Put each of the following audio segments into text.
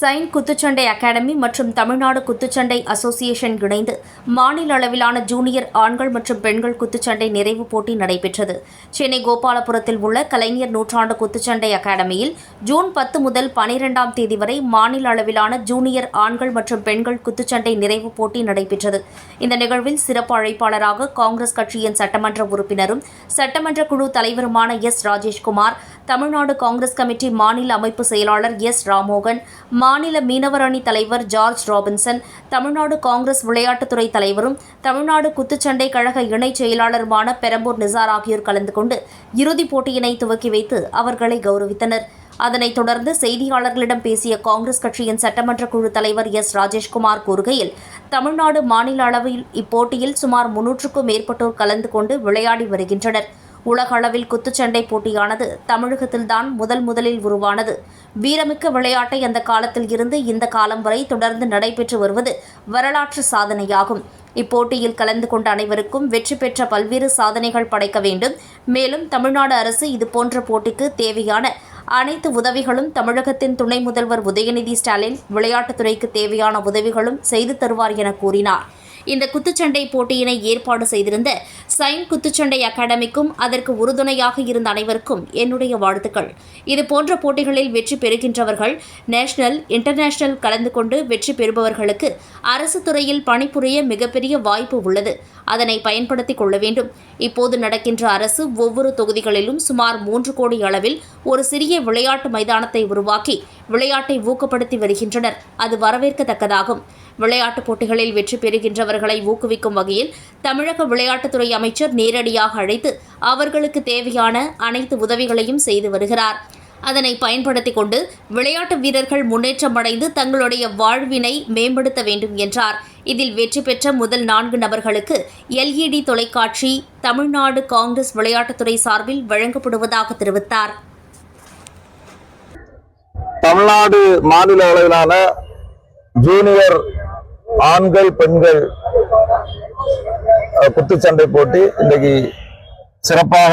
Sign குத்துச்சண்டை academy மற்றும் தமிழ்நாடு குத்துச்சண்டை அசோசியேஷன் இணைந்து மாநில அளவிலான ஜூனியர் ஆண்கள் மற்றும் பெண்கள் குத்துச்சண்டை நிறைவு போட்டி நடைபெற்றது. சென்னை கோபாலபுரத்தில் உள்ள கலைஞர் நூற்றாண்டு குத்துச்சண்டை அகாடமியில் ஜூன் பத்து முதல் பனிரெண்டாம் தேதி வரை மாநில அளவிலான ஜூனியர் ஆண்கள் மற்றும் பெண்கள் குத்துச்சண்டை நிறைவு போட்டி நடைபெற்றது. இந்த நிகழ்வில் சிறப்பு அழைப்பாளராக காங்கிரஸ் கட்சியின் சட்டமன்ற உறுப்பினரும் சட்டமன்ற குழு தலைவருமான S. Rajeshkumar Tamil Nadu Congress committee மாநில அமைப்பு செயலாளர் எஸ் ராமோகன் மாநில மீனவர் அணி தலைவர் ஜார்ஜ் ராபின்சன் தமிழ்நாடு காங்கிரஸ் விளையாட்டுத்துறை தலைவரும் தமிழ்நாடு குத்துச்சண்டை கழக இணைச் செயலாளருமான பெரம்பூர் நிசார் ஆகியோர் கலந்து கொண்டு இறுதிப் போட்டியினை துவக்கி வைத்து அவர்களை கௌரவித்தனர். அதனைத் தொடர்ந்து செய்தியாளர்களிடம் பேசிய காங்கிரஸ் கட்சியின் சட்டமன்ற குழு தலைவர் எஸ் ராஜேஷ்குமார் கூறுகையில் தமிழ்நாடு மாநில அளவில் இப்போட்டியில் சுமார் முன்னூற்றுக்கும் மேற்பட்டோர் கலந்து கொண்டு விளையாடி வருகின்றனர். உலக அளவில் குத்துச்சண்டை போட்டியானது தமிழகத்தில்தான் முதல் முதலில் உருவானது. வீரமிக்க விளையாட்டை அந்த காலத்தில் இருந்து இந்த காலம் வரை தொடர்ந்து நடைபெற்று வருவது வரலாற்று சாதனையாகும். இப்போட்டியில் கலந்து கொண்ட அனைவருக்கும் வெற்றி பெற்ற பல்வேறு சாதனைகள் படைக்க வேண்டும். மேலும் தமிழ்நாடு அரசு இதுபோன்ற போட்டிக்கு தேவையான அனைத்து உதவிகளும் தமிழகத்தின் துணை முதல்வர் உதயநிதி ஸ்டாலின் விளையாட்டுத்துறைக்கு தேவையான உதவிகளும் செய்து தருவார் என கூறினார். இந்த குத்துச்சண்டை போட்டியினை ஏற்பாடு செய்திருந்த சைன் குத்துச்சண்டை அகாடமிக்கும் அதற்கு உறுதுணையாக இருந்த அனைவருக்கும் என்னுடைய வாழ்த்துக்கள். இது போன்ற போட்டிகளில் வெற்றி பெறுகின்றவர்கள் நேஷனல் இன்டர்நேஷனல் கலந்து கொண்டு வெற்றி பெறுபவர்களுக்கு அரசு துறையில் பணிபுரிய மிகப்பெரிய வாய்ப்பு உள்ளது. அதனை பயன்படுத்திக் கொள்ள வேண்டும். இப்போது நடக்கின்ற அரசு ஒவ்வொரு தொகுதிகளிலும் சுமார் மூன்று கோடி அளவில் ஒரு சிறிய விளையாட்டு மைதானத்தை உருவாக்கி விளையாட்டை ஊக்கப்படுத்தி வருகின்றனர். அது வரவேற்கத்தக்கதாகும். விளையாட்டுப் போட்டிகளில் வெற்றி பெறுகின்றவர்களை ஊக்குவிக்கும் வகையில் தமிழக விளையாட்டுத்துறை அமைச்சர் நேரடியாக அழைத்து அவர்களுக்கு தேவையான அனைத்து உதவிகளையும் செய்து வருகிறார். அதனை பயன்படுத்திக் கொண்டு விளையாட்டு வீரர்கள் முன்னேற்றம் அடைந்து தங்களுடைய வாழ்வினை மேம்படுத்த வேண்டும் என்றார். இதில் வெற்றி பெற்ற முதல் நான்கு நபர்களுக்கு எல்இடி தொலைக்காட்சி தமிழ்நாடு காங்கிரஸ் விளையாட்டுத்துறை சார்பில் வழங்கப்படுவதாக தெரிவித்தார். தமிழ்நாடு மாநில அளவிலான ஜூனியர் ஆண்கள் பெண்கள் குத்துச்சண்டை போட்டி இன்றைக்கு சிறப்பாக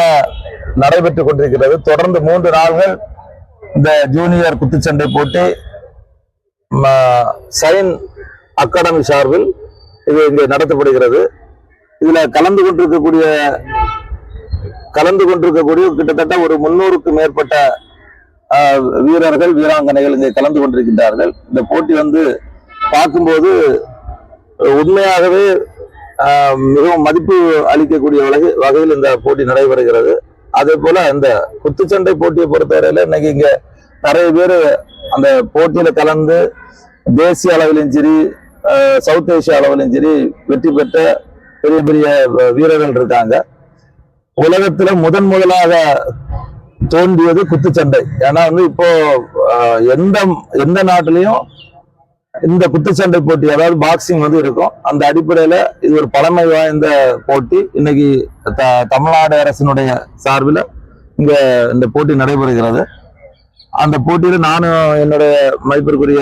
நடைபெற்றுக் கொண்டிருக்கிறது. தொடர்ந்து மூன்று நாள்கள் இந்த ஜூனியர் குத்துச்சண்டை போட்டி சைன் அகாடமி சார்பில் இது இங்கே நடத்தப்படுகிறது. இதில் கலந்து கொண்டிருக்கக்கூடிய கலந்து கொண்டிருக்கக்கூடிய கிட்டத்தட்ட ஒரு முன்னூறுக்கு மேற்பட்ட வீரர்கள் வீராங்கனைகள் இங்கே கலந்து கொண்டிருக்கின்றார்கள். இந்த போட்டி வந்து பார்க்கும்போது உண்மையாகவே மிகவும் மதிப்பு அளிக்கக்கூடிய வகை வகையில் இந்த போட்டி நடைபெறுகிறது. அதே போல இந்த குத்துச்சண்டை போட்டியை பொறுத்தவரையில இன்னைக்கு இங்க நிறைய பேர் அந்த போட்டியில கலந்து தேசிய அளவிலும் சரி சவுத் ஏசியா அளவிலும் சரி வெற்றி பெற்ற பெரிய பெரிய வீரர்கள் இருக்காங்க. உலகத்துல முதன் முதலாக தோன்றியது குத்துச்சண்டை. ஏன்னா வந்து இப்போ எந்த எந்த நாட்டிலையும் இந்த குத்துச்சண்டை போட்டி அதாவது பாக்ஸிங் வந்து இருக்கும். அந்த அடிப்படையில இது ஒரு பழமை வாய்ந்த போட்டி. இன்னைக்கு த- தமிழ்நாடு அரசினுடைய சார்பில் இங்க இந்த போட்டி நடைபெறுகிறது. அந்த போட்டியில நானும் என்னுடைய மதிப்பிற்குரிய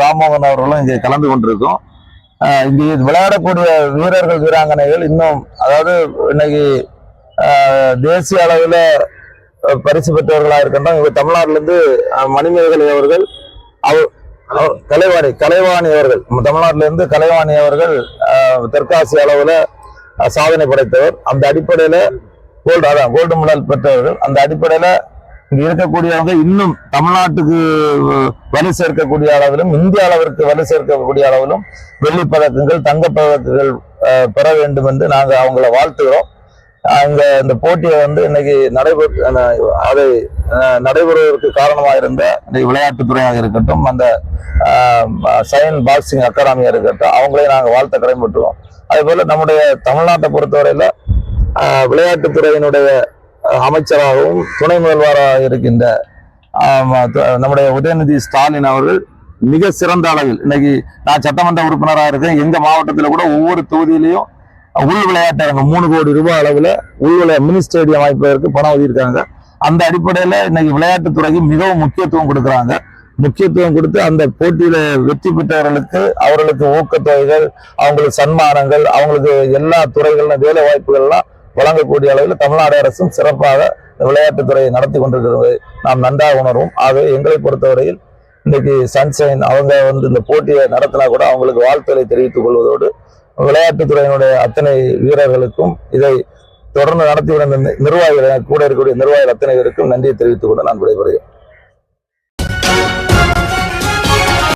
ராமோகன் அவர்களும் இங்கே கலந்து கொண்டிருக்கோம். இங்கே விளையாடக்கூடிய வீரர்கள் வீராங்கனைகள் இன்னும் அதாவது இன்னைக்கு தேசிய அளவில் பரிசு பெற்றவர்களாக இருக்கின்றோம். இவங்க தமிழ்நாட்டிலேருந்து மணிமேகலை அவர்கள் அவர் கலைவாணி கலைவாணி அவர்கள் நம்ம இருந்து கலைவாணி அவர்கள் தெற்காசிய அளவில் சாதனை படைத்தவர். அந்த அடிப்படையில் கோல்டு அதான் கோல்டு மெடல் பெற்றவர்கள். அந்த அடிப்படையில் இங்கே இருக்கக்கூடியவங்க இன்னும் தமிழ்நாட்டுக்கு வலு சேர்க்கக்கூடிய அளவிலும் இந்திய அளவிற்கு வலு சேர்க்கக்கூடிய அளவிலும் வெள்ளி பதக்கங்கள் தங்கப்பதக்கங்கள் பெற வேண்டும் என்று நாங்கள் அவங்கள வாழ்த்துகிறோம். அங்க இந்த போட்டியை வந்து இன்னைக்கு நடைபெற்று அதை நடைபெறுவதற்கு காரணமாக இருந்த இன்னைக்கு விளையாட்டுத்துறையாக இருக்கட்டும் அந்த சயன் பாக்ஸிங் அகாடமியாக இருக்கட்டும் அவங்களையும் நாங்கள் வாழ்த்த கடமைப்பட்டுருவோம் அதே போல் நம்முடைய தமிழ்நாட்டை பொறுத்தவரையில விளையாட்டுத்துறையினுடைய அமைச்சராகவும் துணை முதல்வராக இருக்கின்ற நம்முடைய உதயநிதி ஸ்டாலின் அவர்கள் மிக சிறந்த அளவில் இன்னைக்கு நான் சட்டமன்ற உறுப்பினராக இருக்கேன் எங்க மாவட்டத்தில் கூட ஒவ்வொரு தொகுதியிலையும் உள் விளையாட்டரங்கம் மூணு கோடி ரூபாய் அளவில் உள் விளையா மினி ஸ்டேடியம் அமைப்பதற்கு பணம் ஒதுக்கியிருக்காங்க. அந்த அடிப்படையில் இன்னைக்கு விளையாட்டுத்துறைக்கு மிகவும் முக்கியத்துவம் கொடுக்குறாங்க. முக்கியத்துவம் கொடுத்து அந்த போட்டியில வெற்றி பெற்றவர்களுக்கு அவர்களுக்கு ஊக்கத்தொகைகள் அவங்களுக்கு சன்மானங்கள் அவங்களுக்கு எல்லா துறைகளிலும் வேலை வாய்ப்புகள்லாம் வழங்கக்கூடிய அளவில் தமிழ்நாடு அரசும் சிறப்பாக இந்த விளையாட்டுத்துறையை நடத்தி கொண்டிருக்கிறது. நாம் நன்றாக உணர்வோம். ஆகவே எங்களை பொறுத்தவரையில் இன்னைக்கு சன்ஷைன் அவங்க வந்து இந்த போட்டியை நடத்தினா கூட அவங்களுக்கு வாழ்த்துக்களை தெரிவித்துக் கொள்வதோடு விளையாட்டுத்துறையினுடைய அத்தனை வீரர்களுக்கும் இதை தொடர்ந்து நடத்தி வந்த நிர்வாகிகள் கூட இருக்கக்கூடிய நிர்வாகிகள் அத்தனை பேருக்கும் நன்றியை தெரிவித்துக் கொண்டு நான் விடைபெறுகிறேன்.